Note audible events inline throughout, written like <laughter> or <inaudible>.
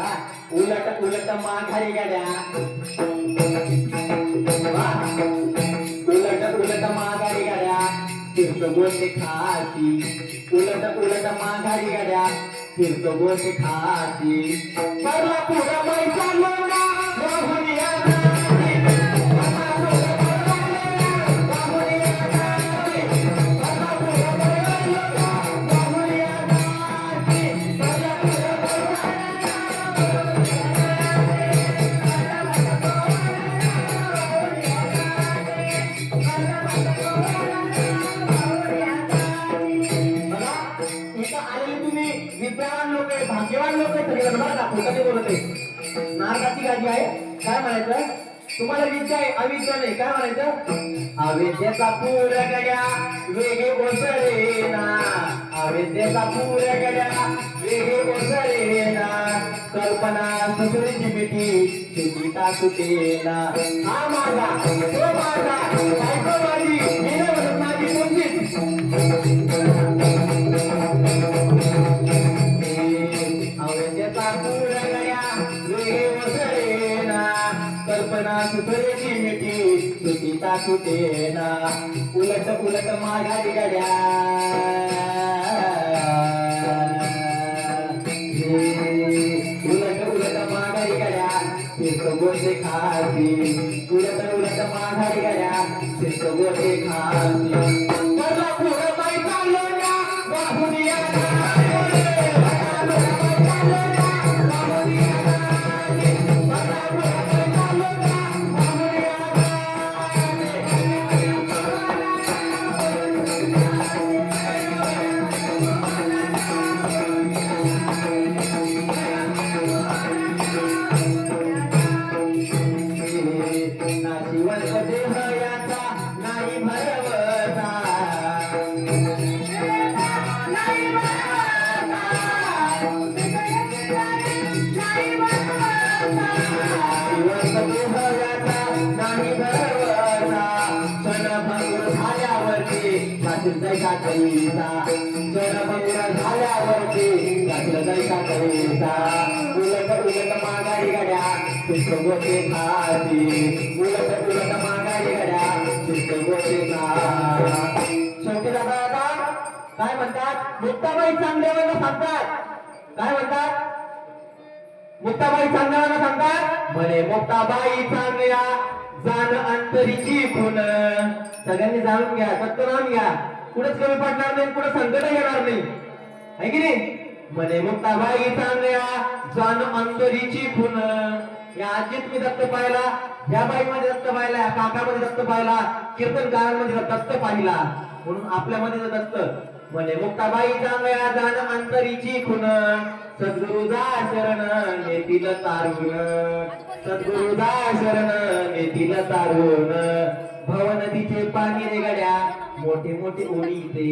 हा उलट उलट माघारी गाड्या उलट उलट माघारी गाड्या फिरतो गोष्ट खाती. उलट उलट माघारी गाड्या फिरतो गोष्ट खाती. परला पुढं पैसा लोना बोलत. आहे नारदाची गादी आहे. काय म्हणायचं? तुम्हाला विद्या आहे अविद्या नाही. काय म्हणायचं? अविद्येचा पूर गड्या वेगे ओसळे ना अविद्येचा पूर गड्या वेगे ओसळे ना कल्पना सुसरीची मिठी सुचिता सुटेना. हा माझा तो माझा बायको माझी सुटेना उलट उलट माघारी गड्या. उलट उलट माघारी गड्या फिरत गोटे खाती उलट उलट माघारी गड्या फिरत गोटे खाती नाशिवंत देह याचा झाल्यावरती घातील दैसा करीता उलट उलट माघारी गड्या पुष्प गोटे खाती उलट उलट माघारी गड्या पुष्प गोटे खा दादा आता काय म्हणतात मुक्ताबाई चांगदेवांना सांगतात. काय म्हणतात? मुक्ताबाई चांगदेवांना सांगतात म्हणे मुक्ताबाई चांगल्या जाण अंतरीची खुण सगळ्यांनी जाणून घ्या सत्य घ्या. कुठेच कमी पडणार नाही कुठं संकट येणार नाही. है की नाही? म्हणे मुक्ताबाई चांगल्या जाण अंतरीची खुण या आजीत मी दत्त पाहिला या बाईमध्ये दत्त पाहिला या काकामध्ये दत्त पाहिला कीर्तनकारांमध्ये दत्त पाहिला म्हणून आपल्यामध्ये जर दत्त. म्हणे मुक्ताबाई चांगल्या जाण अंतरीची खुण सद्गुरुदा शरण नेतील तारुण. सद्गुरुदा शरण नेतील तारुण. भव नदीचे पाणी रे गड्या मोठे मोठे ओळी इथे.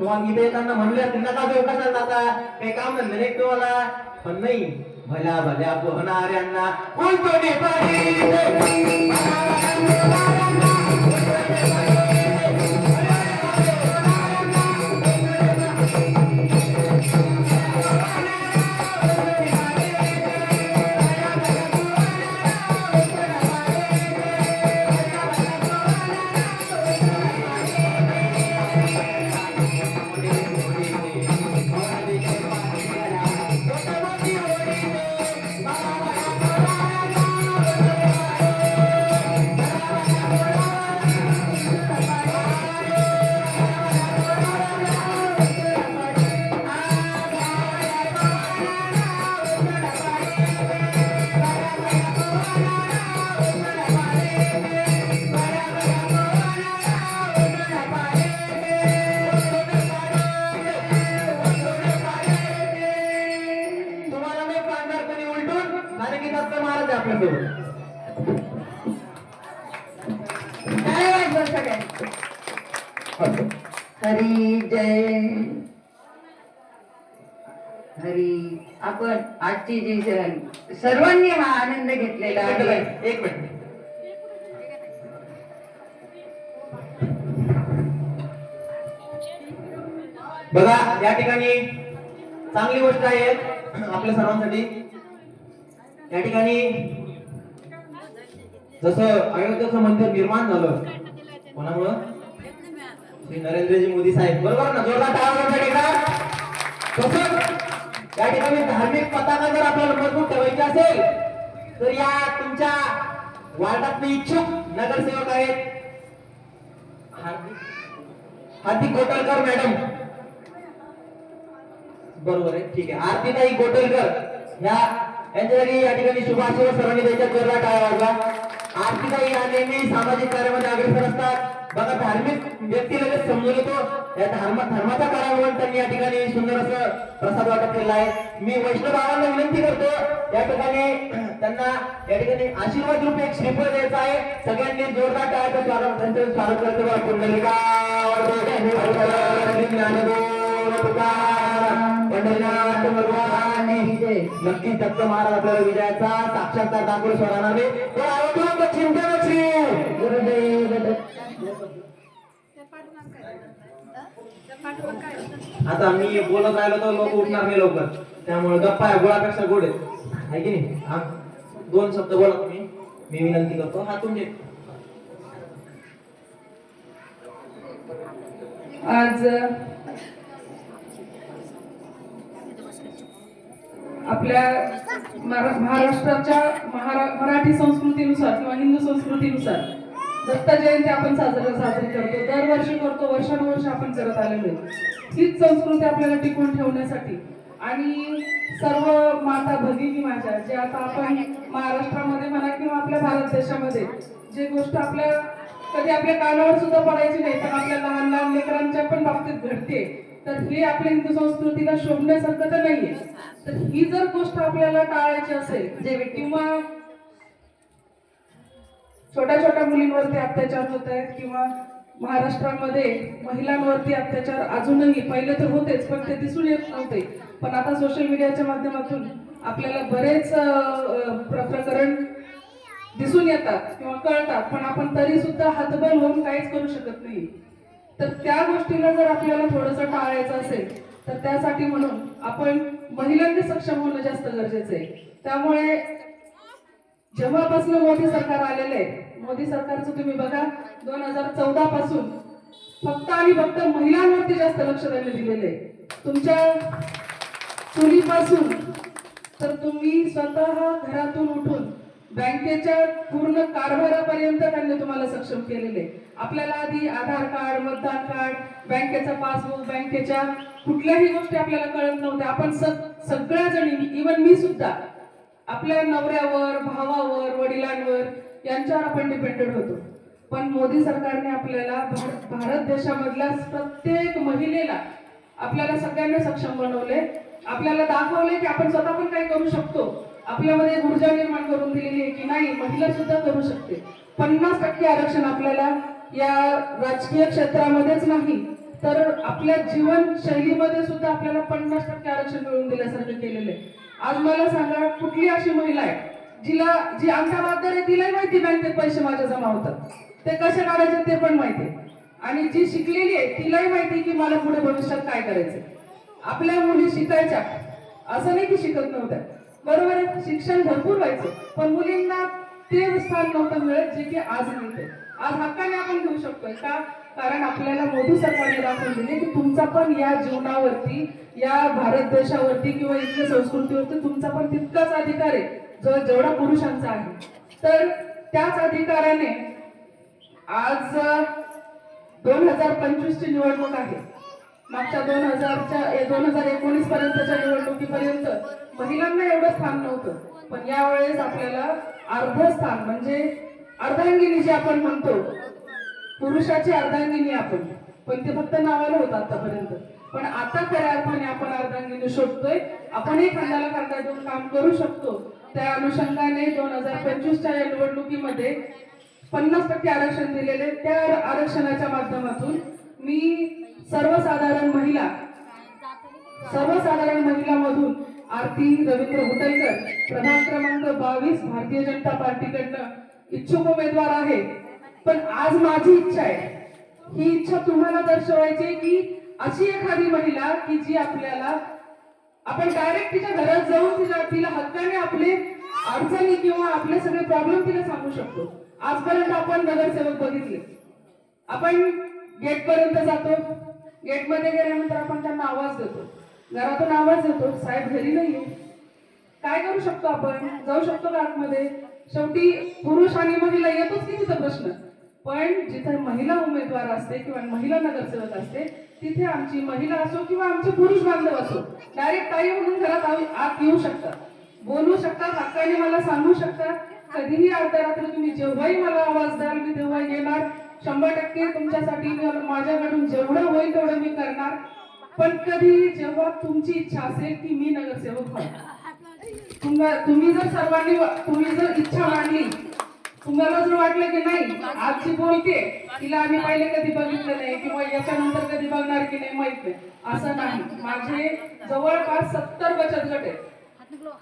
तो इथे येताना म्हणलं त्यांना नका जाऊ कसा जाता? काही काम म्हणलं नाही तुम्हाला. पण नाही भल्या भल्या पोहणाऱ्यांना उलटोडी पाणी हरी जय. हरी. आपण आजची जी सर्वांनी हा आनंद घेतलेला आहे. एक मिनिट. बघा या ठिकाणी चांगली गोष्ट आहे आपल्या सर्वांसाठी. या ठिकाणी जसं अयोध्याचं मंदिर निर्माण झालं. कोणामुळं? श्री नरेंद्रजी मोदी साहेब. बरोबर ना? जोरदार टाळा तसंच या ठिकाणी धार्मिक पताका जर आपल्याला मजबूत ठेवायची असेल तर या तुमच्या वार्डातले इच्छुक नगरसेवक आहेत. हार्दिक गोटलकर मॅडम. बरोबर आहे. ठीक आहे. आरतीताई गोटलकर. या यांच्यासाठी या ठिकाणी शुभाशिव सरांनी त्यांच्या जोरदार टाळा वाजवा. आर्थिकही या नेहमी सामाजिक कार्यामध्ये अग्रेसर असतात. बघा धार्मिक व्यक्ती लगेच समजून येतो या धर्म धर्माच्या कार्यावरून त्यांनी या ठिकाणी सुंदर असं प्रसाद वाटप केलेला आहे. मी वैष्णव भावांना विनंती करतो या ठिकाणी <clears throat> त्यांना या ठिकाणी आशीर्वाद रूप एक श्रीफळ द्यायचा आहे. सगळ्यांनी जोरदार टाळ्याचं स्वागत त्यांचं स्वागत करतो. पुंडलिका पंढरीनाथ भगवान नक्की दत्त महाराज आपल्याला विजयाचा साक्षात्कार दाखवून स्वराणार तर आता मी बोलत राहिलो तर लोक उठणार नाही लवकर. त्यामुळे गप्पा आहे गोळापेक्षा गोड आहे की नाही? दोन शब्द बोला तुम्ही. मी विनंती करतो. हा तुमचे आज आपल्या महाराष्ट्राच्या महारा- मराठी संस्कृतीनुसार किंवा हिंदू संस्कृतीनुसार दत्त जयंती आपण साजरा साजरी करतो. दरवर्षी करतो वर्षानुवर्ष आपण करत आलेलो आहे. हीच संस्कृती आपल्याला टिकवून ठेवण्यासाठी आणि सर्व माता भगिनी माझ्या जे आता आपण महाराष्ट्रामध्ये म्हणा किंवा आपल्या भारत देशामध्ये जे गोष्ट आपल्या कधी आपल्या कानावर सुद्धा पडायची नाही पण आपल्या लहान लहान लेकरांच्या पण बाबतीत घडते तर हे आपल्या हिंदू संस्कृतीला शोभण्यासारखं तर नाहीये. तर ही जर गोष्ट आपल्याला टाळायची असेल जे किंवा छोट्या छोट्या मुलींवरती अत्याचार होत आहेत किंवा महाराष्ट्रामध्ये महिलांवरती अत्याचार अजूनही पहिले तर होतेच पण ते दिसून येत नव्हते. पण आता सोशल मीडियाच्या माध्यमातून आपल्याला बरेच प्रकरण दिसून येतात किंवा कळतात पण आपण तरी सुद्धा हातबल होऊन काहीच करू शकत नाही. तर त्या गोष्टीला जर आपल्याला थोडंसं टाळायचं असेल तर त्यासाठी म्हणून आपण महिलांनी सक्षम होणं जास्त गरजेचं आहे. त्यामुळे जेव्हापासून मोदी सरकार आलेलं आहे मोदी सरकारचं तुम्ही बघा दोन हजार चौदा पासून फक्त आणि फक्त महिलांवरती जास्त लक्ष त्यांनी दिलेलं आहे. तुमच्या चुलीपासून तर तुम्ही स्वतः घरातून उठून बँकेच्या पूर्ण कारभारापर्यंत त्यांनी तुम्हाला सक्षम केलेले आपल्याला आधी आधार कार्ड मतदार कार्ड बँकेचा पासबुक बँकेच्या कुठल्याही गोष्टी आपल्याला कळत नव्हत्या. आपण सगळ्या जणी इवन मी सुद्धा आपल्या नवऱ्यावर भावावर वडिलांवर यांच्यावर आपण डिपेंडेड होतो. पण मोदी सरकारने आपल्याला भारत देशामधल्या प्रत्येक महिलेला आपल्याला सगळ्यांना सक्षम बनवले आपल्याला दाखवले की आपण स्वतः पण काही करू शकतो. आपल्यामध्ये ऊर्जा निर्माण करून दिलेली आहे की नाही महिला सुद्धा करू शकते. पन्नास टक्के आरक्षण आपल्याला या राजकीय क्षेत्रामध्येच नाही तर आपल्या जीवनशैलीमध्ये सुद्धा आपल्याला पन्नास टक्के आरक्षण मिळवून दिल्यासारखं केलेलं आहे. आज मला सांगा कुठली अशी महिला आहे जिला जी अंगठा वागदार आहे तिलाही माहिती बँकेत पैसे माझ्या जमा होतात. ते कसे काढायचे ते पण माहिती आहे. आणि जी शिकलेली आहे तिलाही माहिती आहे की मला पुढे भविष्यात काय करायचं आपल्या मुली शिकायच्या असं नाही की शिकत नव्हत्या. बरोबर आहे शिक्षण भरपूर व्हायचं. पण मुलींना ते स्थान नव्हतं मिळत जे की आज मिळते आज हक्काने आपण घेऊ शकतोय का? कारण आपल्याला मोदी सरकारने दाखवून दिले की तुमचा पण या जीवनावरती या भारत देशावरती किंवा इथल्या संस्कृतीवरती तुमचा पण तितकाच अधिकार आहे जो जेवढा पुरुषांचा आहे. तर त्याच अधिकाराने आज दोन हजार पंचवीस ची निवडणूक आहे. मागच्या दोन हजारच्या दोन हजार एकोणीस पर्यंतच्या निवडणुकीपर्यंत महिलांना एवढं स्थान नव्हतं. पण यावेळेस आपल्याला अर्ध स्थान म्हणजे अर्धांगिनी जे आपण म्हणतो पुरुषाची अर्धांगिनी आपण पण ते फक्त नावाला होतं आतापर्यंत. पण आता खऱ्या अर्थाने आपण अर्धांगिनी शोधतोय. आपणही खांद्याला खांदा देऊन काम करू शकतो. त्या अनुषंगाने दोन हजार पंचवीसच्या या निवडणुकीमध्ये पन्नास टक्के आरक्षण दिलेले त्या आरक्षणाच्या माध्यमातून मी सर्वसाधारण महिला सर्वसाधारण महिला मधून आरती रवींद्र हुटलकर प्रभाग क्रमांक बावीस भारतीय जनता पार्टीकडनं इच्छुक उमेदवार आहे. पण आज माझी इच्छा आहे. ही इच्छा तुम्हाला दर्शवायची की अशी एखादी महिला की जी आपल्याला आपण डायरेक्ट तिच्या घरात जाऊन तिला तिला हक्काने आपले अडचणी किंवा आपले सगळे प्रॉब्लेम तिला सांगू शकतो. आजपर्यंत आपण नगरसेवक बघितले. आपण गेट पर्यंत जातो. गेटमध्ये गेल्यानंतर आपण त्यांना आवाज देतो. घरातून आवाज देतो साहेब घरी नाही काय करू शकतो आपण? जाऊ शकतो का आतमध्ये? शेवटी पुरुष आणि महिला येतोच की तिथं प्रश्न? पण जिथे महिला उमेदवार असते किंवा महिला नगरसेवक असते तिथे आमची महिला असो किंवा आमचे पुरुष बांधव असो डायरेक्ट काही म्हणून घरात आत येऊ शकतात. बोलू शकतात हक्काने मला सांगू शकतात. कधीही अर्ध्या रात्री तुम्ही जेव्हाही मला आवाज द्याल मी तेव्हा येणार. शंभर टक्के तुमच्यासाठी मी माझ्याकडून जेवढं होईल तेवढं मी करणार. पण कधी जेव्हा तुमची इच्छा असेल की मी नगरसेवक व्हावं. तुम्ही जर सर्वांनी तुम्ही जर इच्छा मांडली तुम्हाला जर वाटलं की नाही आजची बोलते तिला आम्ही पहिले कधी बघितलं नाही किंवा याच्यानंतर कधी बघणार की नाही माहीत नाही. असं नाही. माझे जवळपास सत्तर बचत गट आहेत.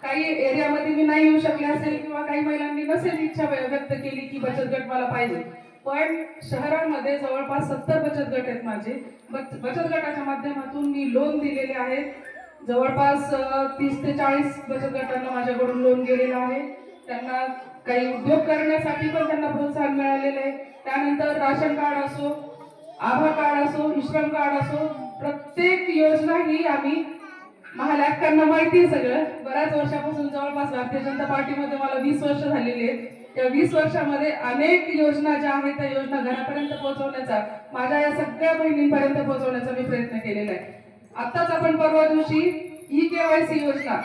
काही एरियामध्ये मी नाही येऊ शकले असेल किंवा काही महिलांनी नसेल इच्छा व्यक्त केली की बचत गट मला पाहिजे. पण शहरामध्ये जवळपास सत्तर बचत गट आहेत माझे. बचत गटाच्या माध्यमातून मी लोन दिलेले आहेत. जवळपास तीस ते चाळीस बचत गटांना माझ्याकडून लोन गेलेलं आहे. त्यांना काही उद्योग करण्यासाठी पण त्यांना प्रोत्साहन मिळालेलं आहे. त्यानंतर राशन कार्ड असो आभा कार्ड असो विश्रम कार्ड असो प्रत्येक योजना ही आम्ही महालाटकांना माहिती आहे सगळं. बऱ्याच वर्षापासून जवळपास भारतीय जनता पार्टीमध्ये मला वीस वर्ष झालेली आहेत. या वीस वर्षामध्ये अनेक योजना ज्या आहेत त्या योजना घरापर्यंत पोहोचवण्याचा माझ्या या सगळ्या बहिणींपर्यंत पोहोचवण्याचा मी प्रयत्न केलेला आहे. आताच आपण परवा दिवशी ई केवायसी योजना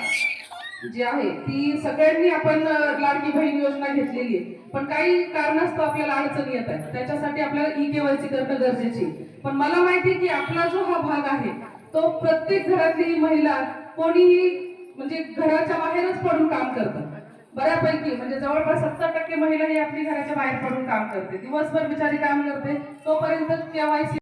जी आहे ती सगळ्यांनी आपण लाडकी बहीण योजना घेतलेली आहे. पण काही कारणास्तव आपल्याला अडचणी येत आहेत. त्याच्यासाठी आपल्याला ई केवायसी करणं गरजेची पण मला माहिती आहे की आपला जो हा भाग आहे तो प्रत्येक घरातली महिला कोणीही म्हणजे घराच्या बाहेरच पडून काम करतात. बऱ्यापैकी म्हणजे जवळपास सत्तर टक्के महिला ही आपली घराच्या बाहेर पडून काम करते. दिवसभर बिचारी काम करते तोपर्यंत केवायसी